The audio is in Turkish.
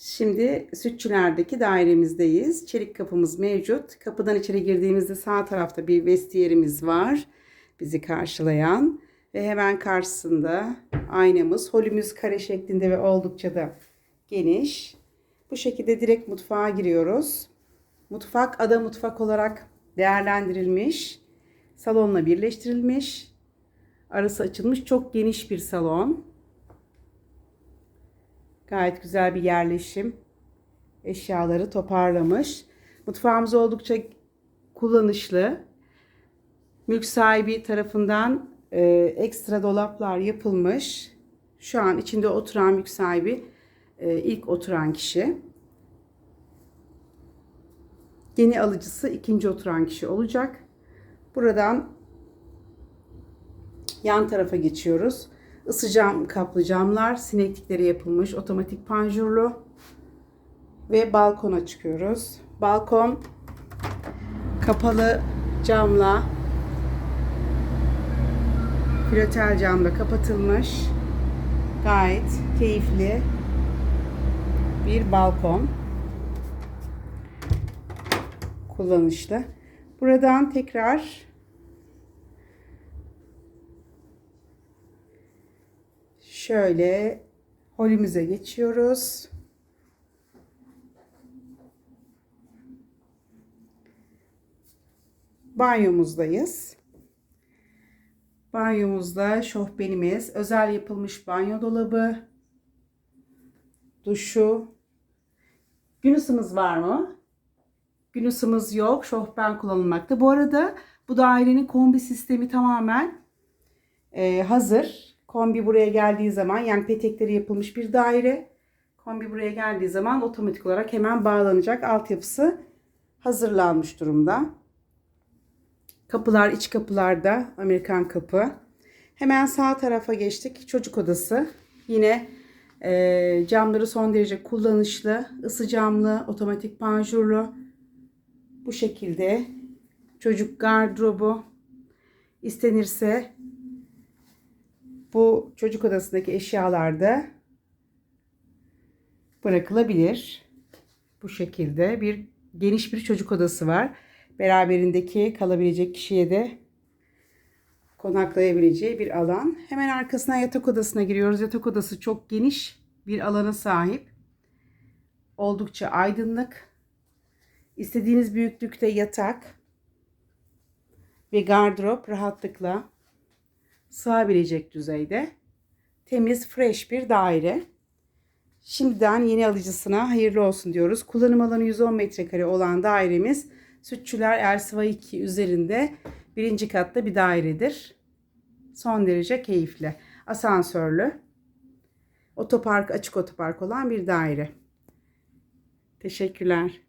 Şimdi Sütçüler'deki dairemizdeyiz. Çelik kapımız mevcut. Kapıdan içeri girdiğimizde sağ tarafta bir vestiyerimiz var. Bizi karşılayan. Ve hemen karşısında aynamız. Holümüz kare şeklinde ve oldukça da geniş. Bu şekilde direkt mutfağa giriyoruz. Mutfak ada mutfak olarak değerlendirilmiş. Salonla birleştirilmiş. Arası açılmış çok geniş bir salon. Gayet güzel bir yerleşim. Eşyaları toparlamış. Mutfağımız oldukça kullanışlı. Mülk sahibi tarafından e, ekstra dolaplar yapılmış. Şu an içinde oturan mülk sahibi e, ilk oturan kişi. Yeni alıcısı ikinci oturan kişi olacak. Buradan yan tarafa geçiyoruz. Isı cam kaplı camlar, sineklikleri yapılmış, otomatik panjurlu ve balkona çıkıyoruz. Balkon kapalı camla flotel camla kapatılmış. Gayet keyifli bir balkon. Kullanışlı. Buradan tekrar Şöyle holümüze geçiyoruz. Banyomuzdayız. Banyomuzda şofbenimiz, özel yapılmış banyo dolabı, duşu. Gün ısımız var mı? Gün ısımız yok. Şofben kullanılmakta. Bu arada bu dairenin kombi sistemi tamamen e, hazır. Kombi buraya geldiği zaman yani petekleri yapılmış bir daire. Kombi buraya geldiği zaman otomatik olarak hemen bağlanacak. Altyapısı hazırlanmış durumda. Kapılar iç kapılarda Amerikan kapı. Hemen sağ tarafa geçtik. Çocuk odası. Yine e, camları son derece kullanışlı. ısı camlı, otomatik panjurlu. Bu şekilde çocuk gardırobu istenirse bu çocuk odasındaki eşyalar da bırakılabilir. Bu şekilde bir geniş bir çocuk odası var. Beraberindeki kalabilecek kişiye de konaklayabileceği bir alan. Hemen arkasına yatak odasına giriyoruz. Yatak odası çok geniş bir alana sahip. Oldukça aydınlık. İstediğiniz büyüklükte yatak ve gardırop rahatlıkla sığabilecek düzeyde. Temiz, fresh bir daire. Şimdiden yeni alıcısına hayırlı olsun diyoruz. Kullanım alanı 110 metrekare olan dairemiz Sütçüler Ersiva 2 üzerinde birinci katta bir dairedir. Son derece keyifli. Asansörlü. Otopark, açık otopark olan bir daire. Teşekkürler.